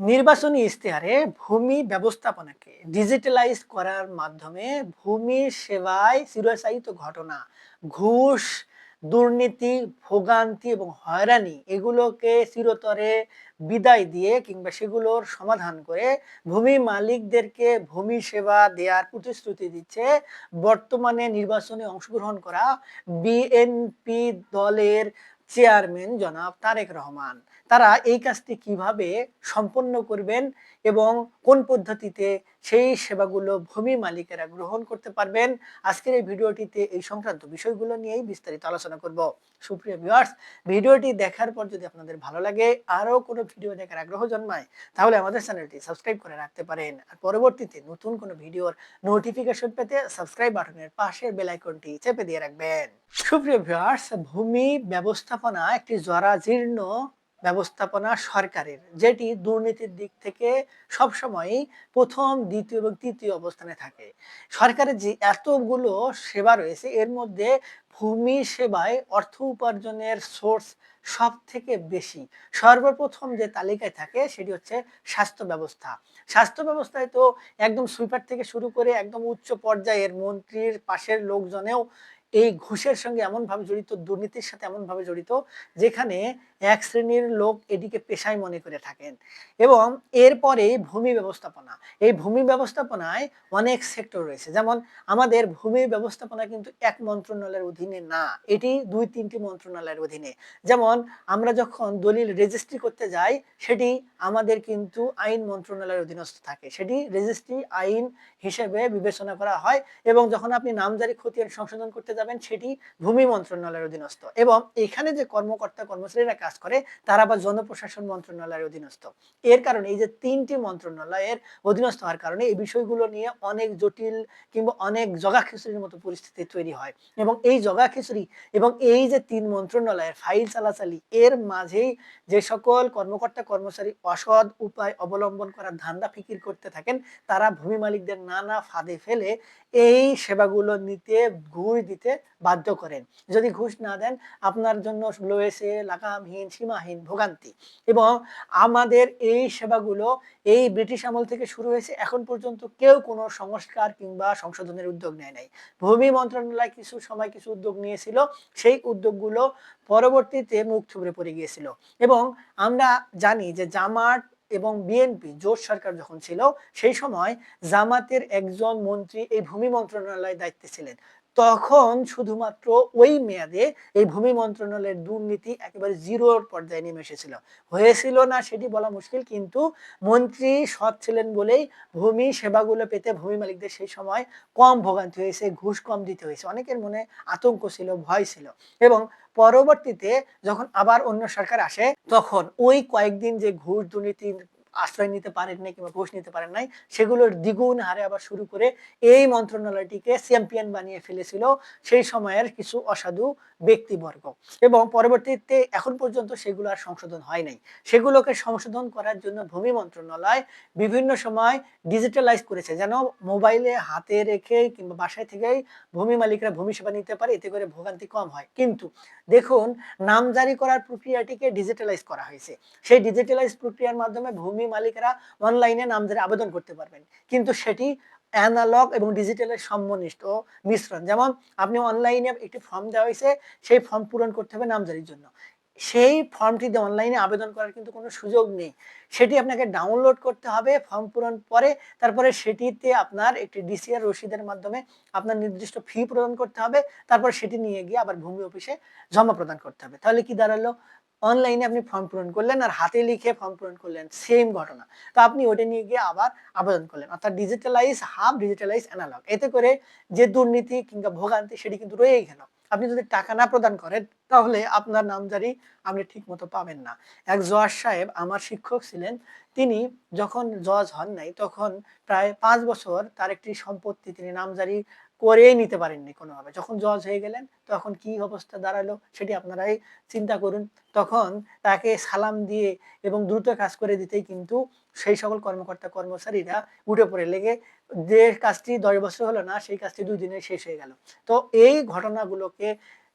নির্বাচনী ইশতেহারে ভূমি ব্যবস্থাপনাকে ডিজিটালাইজ করার মাধ্যমে ভূমি সেবায় চিরস্থায়িত ঘটনা, ঘুষ, দুর্নীতি, ভোগান্তি এবং হয়রানি এগুলোকে চিরতরে বিদায় দিয়ে কিংবা সেগুলোর সমাধান করে ভূমি মালিকদেরকে ভূমি সেবা দেওয়ার প্রতিশ্রুতি দিচ্ছে বর্তমানে নির্বাচনে অংশগ্রহণ করা বিএনপি দলের চেয়ারম্যান জনাব তারেক রহমান। তারা এই কাজটি কীভাবে সম্পন্ন করবেন এবং কোন পদ্ধতিতে সেই সেবাগুলো ভূমি মালিকেরা গ্রহণ করতে পারবেন। আজকের এই ভিডিওটিতে এই সংক্রান্ত বিষয়গুলো নিয়েই বিস্তারিত আলোচনা করব। সুপ্রিয় ভিউয়ার্স ভিডিওটি দেখার পর যদি আপনাদের ভালো লাগে, আরও কোনো ভিডিও দেখার আগ্রহ জন্মায়, তাহলে আমাদের চ্যানেলটি সাবস্ক্রাইব করে রাখতে পারেন। আর পরবর্তীতে নতুন কোনো ভিডিওর নোটিফিকেশন পেতে সাবস্ক্রাইব বাটনের পাশের বেল আইকনটি চেপে দিয়ে রাখবেন। সুপ্রিয় ভিউয়ার্স ভূমি ব্যবস্থাপনা একটি জরাজীর্ণ ব্যবস্থাপনা সরকারের, যেটি দুর্নীতির দিক থেকে সবসময়ই প্রথম, দ্বিতীয় এবং তৃতীয় অবস্থানে থাকে। সরকারের যে এতগুলো সেবা রয়েছে, এর মধ্যে ভূমি সেবায় অর্থ উপার্জনের সোর্স সব থেকে বেশি। সর্বপ্রথম যে তালিকায় থাকে, সেটি হচ্ছে স্বাস্থ্য ব্যবস্থা। স্বাস্থ্য ব্যবস্থায় তো একদম সুইপার থেকে শুরু করে একদম উচ্চ পর্যায়ের মন্ত্রীর পাশের লোকজনেও এই ঘুষের সঙ্গে এমনভাবে জড়িত, দুর্নীতির সাথে এমনভাবে জড়িত, যেখানে এক শ্রেণির লোক এটিকে পেশায় মনে করে থাকেন। এবং এরপরে ভূমি ব্যবস্থাপনা, এই ভূমি ব্যবস্থাপনায় অনেক সেক্টর রয়েছে। যেমন আমাদের ভূমি ব্যবস্থাপনা কিন্তু এক মন্ত্রণালয়ের অধীনে না, এটি দুই তিনটি মন্ত্রণালয়ের অধীনে। যেমন আমরা যখন দলিল রেজিস্ট্রি করতে যাই, সেটি আমাদের কিন্তু আইন মন্ত্রণালয়ের অধীনস্থ থাকে। সেটি রেজিস্ট্রি আইন হিসেবে বিবেচনা করা হয় এবং যখন আপনি নামজারি খতিয়ান সংশোধন করতে যাবেন সেটি ভূমি মন্ত্রণালয়ের অধীনস্থ এবং এখানে যে কর্মকর্তা কর্মচারীরা কাজ করে তারা আবার জনপ্রশাসন মন্ত্রণালয়ের অধীনস্থ। এর কারণে এই যে তিনটি মন্ত্রণালয়ের অধীনস্থ হওয়ার কারণে এই বিষয়গুলো নিয়ে অনেক জটিল কিংবা অনেক জগা খিচুড়ির মতো পরিস্থিতি তৈরি হয় এবং এই জগা খিচুড়ি এবং এই যে তিন মন্ত্রণালয়ের ফাইল চালাচালি, এর মাঝেই যে সকল কর্মকর্তা কর্মচারী অসৎ উপায় অবলম্বন করার ধান্দা ফিকির করতে থাকেন, তারা ভূমি মালিকদের নানা ফাঁদে ফেলে এই সেবাগুলো নিতে ঘুষ দিতে বাধ্য করেন। যদি ঘুষ না দেন, আপনার জন্য রয়েছে লাগামহীন, সীমাহীন ভোগান্তি। এবং আমাদের এই সেবাগুলো এই ব্রিটিশ আমল থেকে শুরু হয়েছে, এখন পর্যন্ত কেউ কোনো সংস্কার কিংবা সংশোধনের উদ্যোগ নেয় নাই। ভূমি মন্ত্রণালয় কিছু সময় কিছু উদ্যোগ নিয়েছিল, সেই উদ্যোগগুলো পরবর্তীতে মুখ থুবড়ে পড়ে গিয়েছিল। এবং আমরা জানি যে জামাত এবং বিএনপি, জোট সরকার যখন ছিল, সেই সময় জামাতের একজন মন্ত্রী এই ভূমি মন্ত্রণালয়ের দায়িত্বে ছিলেন। তখন শুধুমাত্র ওই মেয়াদে এই ভূমি মন্ত্রণালয়ের দুর্নীতি একেবারে জিরোর পর্যায়ে নেমে এসেছিল। হয়েছিল না সেটি বলা মুশকিল, কিন্তু মন্ত্রী সৎ ছিলেন বলেই ভূমি সেবাগুলো পেতে ভূমি মালিকদের সেই সময় কম ভোগান্তি হয়েছে, ঘুষ কম দিতে হয়েছে। অনেকের মনে আতঙ্ক ছিল, ভয় ছিল। এবং পরবর্তীতে যখন আবার অন্য সরকার আসে, তখন ওই কয়েকদিন যে ঘুষ দুর্নীতির আশ্রয় নিতে পারেন নাই কিংবা ঘুষ নিতে পারেন নাই, সেগুলোর দ্বিগুণ হারে আবার শুরু করে এই মন্ত্রণালয়টিকে চ্যাম্পিয়ন বানিয়ে ফেলেছিল সেই সময়ের কিছু অসাধু ব্যক্তিবর্গ। এবং পরবর্তীতে এখন পর্যন্ত সেগুলো আর সংশোধন হয় নাই। সেগুলোকে সংশোধন করার জন্য ভূমি মন্ত্রণালয় বিভিন্ন সময় ডিজিটালাইজ করেছে, যেন মোবাইলে হাতে রেখে কিংবা বাসায় থেকেই ভূমি মালিকরা ভূমি সেবা নিতে পারে, এতে করে ভোগান্তি কম হয়। কিন্তু দেখুন, নাম জারি করার প্রক্রিয়াটিকে ডিজিটালাইজ করা হয়েছে। সেই ডিজিটালাইজ প্রক্রিয়ার মাধ্যমে ভূমি মালিকরা অনলাইনে নামজারি আবেদন করতে পারবেন। কিন্তু সেটি অ্যানালগ এবং ডিজিটালের সমনিষ্ঠ মিশ্রণ। যেমন আপনি অনলাইনে একটি ফর্ম দেওয়া হয়েছে, সেই ফর্ম পূরণ করতে হবে নামজারির জন্য। সেই ফর্মটিতে অনলাইনে আবেদন করার কিন্তু কোনো সুযোগ নেই। সেটি আপনাকে ডাউনলোড করতে হবে, ফর্ম পূরণ পরে। তারপরে সেটিতে আপনার একটি ডিসিআর রসিদের মাধ্যমে আপনার নির্দিষ্ট ফি প্রদান করতে হবে। তারপর সেটি নিয়ে গিয়ে আবার ভূমি অফিসে জমা প্রদান করতে হবে। তাহলে কি দাঁড়াল? অনলাইনে আপনি ফর্ম পূরণ করলেন আর হাতে লিখে ফর্ম পূরণ করলেন। সেম ঘটনা। তো আপনি ওটা নিয়ে গিয়ে আবার আবেদন করলেন। অর্থাৎ ডিজিটালাইজ হাফ ডিজিটালাইজ অ্যানালগ এতে করে যে দুর্নীতি কিংবা ভোগান্তি সেটি কিন্তু রয়েই গেল। আপনি যদি টাকা না প্রদান করেন, তাহলে আপনার নামজারি আপনি ঠিক মতো পাবেন না। এক জজ সাহেব আমার শিক্ষক ছিলেন, তিনি যখন জজ হন নাই, তখন প্রায় পাঁচ বছর তার একটি সম্পত্তি, তিনি নামজারি করেই নিতে পারেননি কোনোভাবে। যখন জজ হয়ে গেলেন, তখন কি অবস্থা দাঁড়াল সেটি আপনারাই চিন্তা করুন। তখন তাকে সালাম দিয়ে এবং দ্রুত কাজ করে দিতেই কিন্তু সেই সকল কর্মকর্তা, কর্মচারীরা উঠে পড়ে। লেগে যে কাজটি দশ বছর হলো না, সেই কাজটি দুই দিনে শেষ হয়ে গেল। তো এই ঘটনাগুলোকে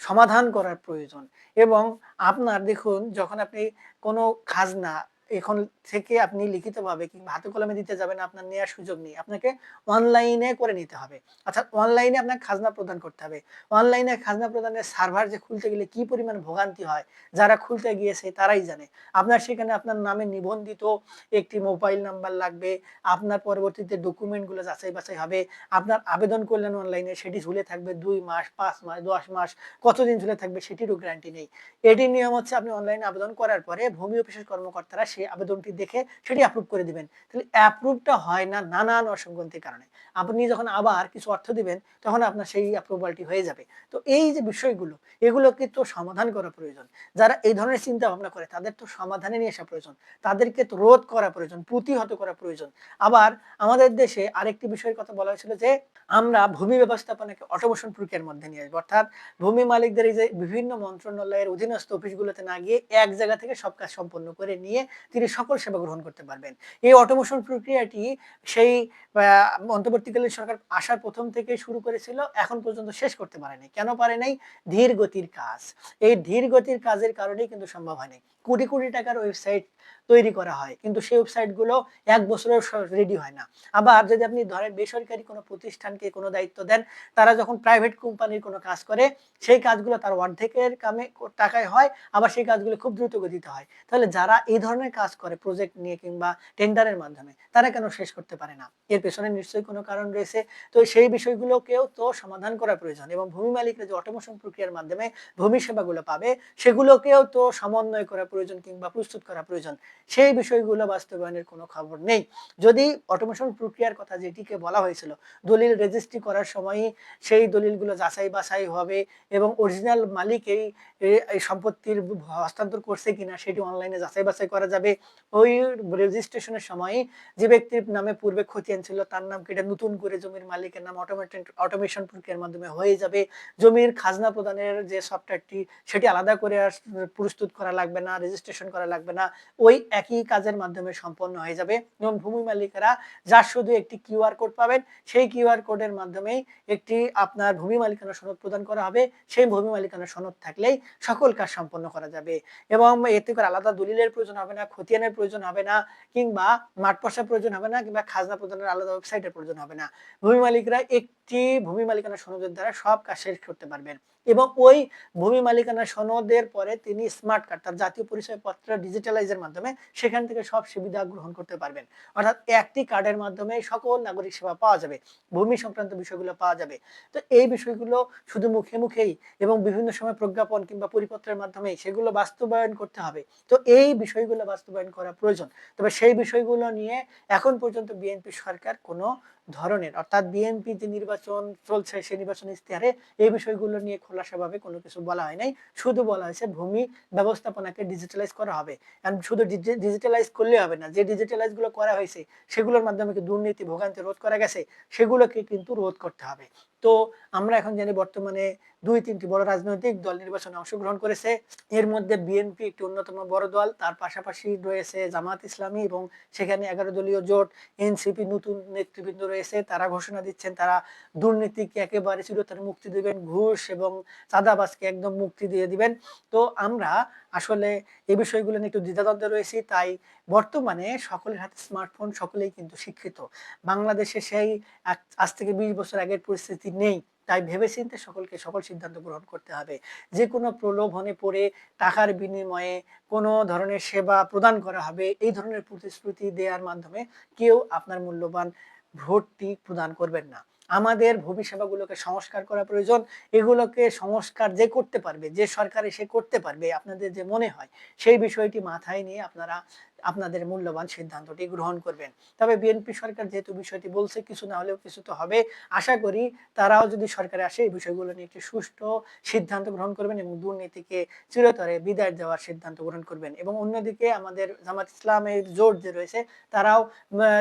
সমাধান করার প্রয়োজন এবং আপনার দেখুন, যখন আপনি কোনো খাজনা এখন থেকে আপনি লিখিতভাবে কিংবা হাতে কলমে দিতে যাবেন, আপনার নেওয়ার সুযোগ নেই। আপনাকে অনলাইনে করে নিতে হবে। অর্থাৎ অনলাইনে আপনাকে খাজনা প্রদান করতে হবে। অনলাইনে খাজনা প্রদানের সার্ভার যে খুলতে গেলে কি পরিমাণ ভোগান্তি হয়, যারা খুলতে গিয়েছে তারাই জানে। আপনার সেখানে আপনার নামে নিবন্ধিত একটি মোবাইল নাম্বার লাগবে। আপনার পরবর্তীতে ডকুমেন্টগুলো যাচাই বাছাই হবে। আপনার আবেদন করলেন অনলাইনে সেটি ঝুলে থাকবে দুই মাস, পাঁচ মাস, দশ মাস, কতদিন ঝুলে থাকবে সেটিরও গ্যারান্টি নেই। এটির নিয়ম হচ্ছে আপনি অনলাইনে আবেদন করার পরে ভূমি অফিসের কর্মকর্তারা সেই আবেদনটি দেখে সেটি অ্যাপ্রুভ করে দিবেন। তাহলে অ্যাপ্রুভটা হয় না নানান অসঙ্গতির কারণে। আপনি যখন আবার কিছু অর্থ দিবেন, তখন আপনার সেই অ্যাপ্রুভালটি হয়ে যাবে। তো এই যে বিষয়গুলো, এগুলোকে তো সমাধান করা প্রয়োজন। যারা এই ধরনের চিন্তা ভাবনা করে, তাদের তো সমাধানে নিয়ে আসা প্রয়োজন। তাদেরকে তো রোধ করা প্রয়োজন, প্রতিহত করা প্রয়োজন। আবার আমাদের দেশে আরেকটি বিষয়ের কথা বলা হয়েছিল যে, আমরা ভূমি ব্যবস্থাপনাকে অটোমেশন প্রক্রিয়ার মধ্যে নিয়ে আসব। অর্থাৎ ভূমি মালিকদের এই যে বিভিন্ন মন্ত্রণালয়ের অধীনস্থ অফিসগুলোতে না গিয়ে এক জায়গা থেকে সব কাজ সম্পন্ন করে নিয়ে তিনি সকল সেবা গ্রহণ করতে পারবেন। এই অটোমোশন প্রক্রিয়াটি সেই অন্তর্বর্তীকালীন সরকার আসার প্রথম থেকে শুরু করেছিল, এখন পর্যন্ত শেষ করতে পারেনি। কেন পারে নাই ধীর গতির কাজ। এই ধীর গতির কাজের কারণেই কিন্তু সম্ভব হয়নি। কোটি কোটি টাকার ওয়েবসাইট তৈরি করা হয়। কিন্তু সেই ওয়েবসাইটগুলো এক বছরেও রেডি হয় না। আবার যদি আপনি ধরেন বেসরকারি কোনো প্রতিষ্ঠানকে কোনো দায়িত্ব দেন, তারা যখন প্রাইভেট কোম্পানির কোনো কাজ করে, সেই কাজগুলো তার অর্ধেকের কামে টাকায় হয়, আবার সেই কাজগুলো খুব দ্রুত গতিতে হয়। তাহলে যারা এই ধরনের কাজ করে প্রজেক্ট নিয়ে কিংবা টেন্ডারের মাধ্যমে, তারা কেন শেষ করতে পারে না? এর পেছনে নিশ্চয়ই কোনো কারণ রয়েছে। তো সেই বিষয়গুলোকেও তো সমাধান করা প্রয়োজন এবং ভূমি মালিকরা যে অটোমেশন প্রক্রিয়ার মাধ্যমে ভূমি সেবাগুলো পাবে, সেগুলোকেও তো সমন্বয় করা প্রয়োজন কিংবা প্রস্তুত করা প্রয়োজন, সেই বিষয়গুলো বাস্তবায়নের কোনো খবর নেই। যদি অটোমেশন প্রক্রিয়ার কথা যেটিকে বলা হয়েছিল, দলিল রেজিস্ট্রি করার সময় সেই দলিলগুলো যাচাই বাছাই হবে এবং অরিজিনাল মালিক এই সম্পত্তির হস্তান্তর করছে কিনা সেটি অনলাইনে যাচাই বাছাই করা যাবে। ওই রেজিস্ট্রেশনের সময় যে ব্যক্তির নামে পূর্বে খতিয়ান ছিল, তার নাম কেটে নতুন করে জমির মালিকের নাম অটোমেটেড অটোমেশন প্রক্রিয়ার মাধ্যমে হয়ে যাবে। জমির খাজনা প্রদানের যে সফটওয়্যারটি সেটি আলাদা করে আর প্রস্তুত করা লাগবে না। রেজিস্ট্রেশন করা লাগবে না, ওই একই কাজের মাধ্যমে সম্পন্ন হয়ে যাবে। এবং ভূমি মালিকেরা যার শুধু একটি কিউআর কোড পাবেন, সেই কিউআর কোডের মাধ্যমেই একটি আপনার ভূমি মালিকানা সনদ প্রদান করা হবে। সেই ভূমি মালিকানা সনদ থাকলেই সকল কাজ সম্পন্ন করা যাবে। এবং এতে করে আলাদা দলিলের প্রয়োজন হবে না, খতিয়ানের প্রয়োজন হবে না, কিংবা মাঠ পশার প্রয়োজন হবে না, কিংবা খাজনা প্রদানের আলাদা ওয়েবসাইটের প্রয়োজন হবে না। ভূমি মালিকরা একটি ভূমি মালিকানা সনদের দ্বারা সব কাজ শেষ করতে পারবেন। এবং ওই ভূমি মালিকানা সনদের পরে তিনি স্মার্ট কার্ড তার জাতীয় পরিচয়পত্র ডিজিটালাইজের মাধ্যমে সেখান থেকে সব সুবিধা গ্রহণ করতে পারবেন। অর্থাৎ একটি কার্ডের মাধ্যমে সকল নাগরিক সেবা পাওয়া যাবে, ভূমি সংক্রান্ত বিষয়গুলো পাওয়া যাবে। তো এই বিষয়গুলো শুধু মুখে মুখেই এবং বিভিন্ন সময় প্রজ্ঞাপন কিংবা পরিপত্রের মাধ্যমে সেগুলো বাস্তবায়ন করতে হবে। তো এই বিষয়গুলো বাস্তবায়ন করা প্রয়োজন। তবে সেই বিষয়গুলো নিয়ে এখন পর্যন্ত বিএনপি সরকার কোনো ধরনের, অর্থাৎ বিএনপি যে নির্বাচন চলছে সেই নির্বাচন ইশতেহারে এই বিষয়গুলো নিয়ে খোলাসাভাবে কোনো কিছু বলা হয় নাই। শুধু বলা হয়েছে ভূমি ব্যবস্থাপনাকে ডিজিটালাইজ করা হবে। কারণ শুধু ডিজিটালাইজ করলে হবে না। যে ডিজিটালাইজগুলো করা হয়েছে, সেগুলোর মাধ্যমে দুর্নীতি, ভোগান্তি রোধ করা গেছে, সেগুলোকে কিন্তু রোধ করতে হবে। তো আমরা এখন জানি বর্তমানে দুই, তিনটি বড় রাজনৈতিক দল নির্বাচনে অংশগ্রহণ করেছে। এর মধ্যে বিএনপি একটি অন্যতম বড় দল, তার পাশাপাশি রয়েছে জামাত ইসলামী এবং সেখানে এগারো দলীয় জোট, এনসিপি নতুন নেতৃবৃন্দ রয়েছে, তারা ঘোষণা দিচ্ছেন তারা দুর্নীতিকে একেবারে চিরতরে মুক্তি দিবেন, ঘুষ এবং চাঁদাবাজকে একদম মুক্তি দিয়ে দিবেন। তো আমরা আসলে এই বিষয়গুলো নিয়ে একটু দ্বিধাদ্বন্দ্বে রয়েছি, তাই বর্তমানে সকলের হাতে স্মার্টফোন সকলেই কিন্তু শিক্ষিত। বাংলাদেশে সেই আজ থেকে বিশ বছর আগের পরিস্থিতি নেই, তাই ভেবেচিন্তে সকলকে সকল সিদ্ধান্ত গ্রহণ করতে হবে। যে কোনো প্রলোভনে পড়ে টাকার বিনিময়ে কোনো ধরনের সেবা প্রদান করা হবে, এই ধরনের প্রতিশ্রুতি দেওয়ার মাধ্যমে কেউ আপনার মূল্যবান ভোটটি প্রদান করবেন না। আমাদের ভূমিসেবাগুলোকে সংস্কার করা প্রয়োজন, এগুলোকে সংস্কার যে করতে পারবে, যে সরকারে সে করতে পারবে, আপনাদের যে মনে হয়, সেই বিষয়টি মাথায় নিয়ে আপনারা আপনাদের মূল্যবান সিদ্ধান্তটি গ্রহণ করবেন। তবে বিএনপি সরকার যেহেতু বিষয়টি বলছে, কিছু না হলেও কিছু তো হবে। আশা করি তারাও যদি সরকারে আসে, এই বিষয়গুলো নিয়ে একটি সুষ্ঠু সিদ্ধান্ত গ্রহণ করবেন এবং দুর্নীতিকে চিরতরে বিদায় দেওয়ার সিদ্ধান্ত গ্রহণ করবেন। এবং অন্যদিকে আমাদের জামাত ইসলামের জোট যে রয়েছে, তারাও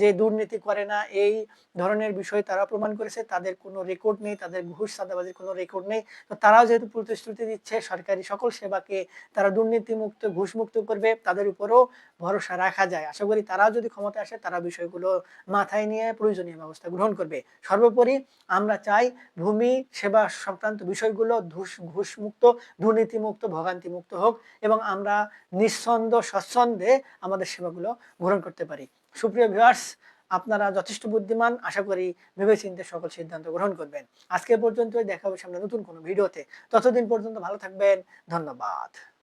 যে দুর্নীতি করে না, এই ধরনের বিষয় তারা প্রমাণ করেছে। তাদের কোনো রেকর্ড নেই, তাদের ঘুষ সাদাবাজির কোনো রেকর্ড নেই। তো তারাও যেহেতু প্রতিশ্রুতি দিচ্ছে, সরকারি সকল সেবাকে তারা দুর্নীতিমুক্ত, ঘুষমুক্ত করবে, তাদের উপরও ভরসা ভরসা রাখা যায়। আশা করি তারা যদি ক্ষমতা আসে, তারা বিষয়গুলো মাথায় নিয়ে প্রয়োজনীয় ব্যবস্থা গ্রহণ করবে। সর্বোপরি আমরা চাই ভূমি, সেবা সংক্রান্ত বিষয়গুলো ঘুষ ঘুষমুক্ত, দুর্নীতিমুক্ত, ভোগান্তিমুক্ত হোক এবং আমরা নিঃসন্দ, স্বচ্ছন্দে আমাদের সেবাগুলো গ্রহণ করতে পারি। সুপ্রিয় ভিউয়ার্স আপনারা যথেষ্ট বুদ্ধিমান, আশা করি ভেবেচিন্তে সকল সিদ্ধান্ত গ্রহণ করবেন। আজকে পর্যন্ত দেখা হবে সামনে নতুন কোনো ভিডিওতে। ততদিন পর্যন্ত ভালো থাকবেন, ধন্যবাদ।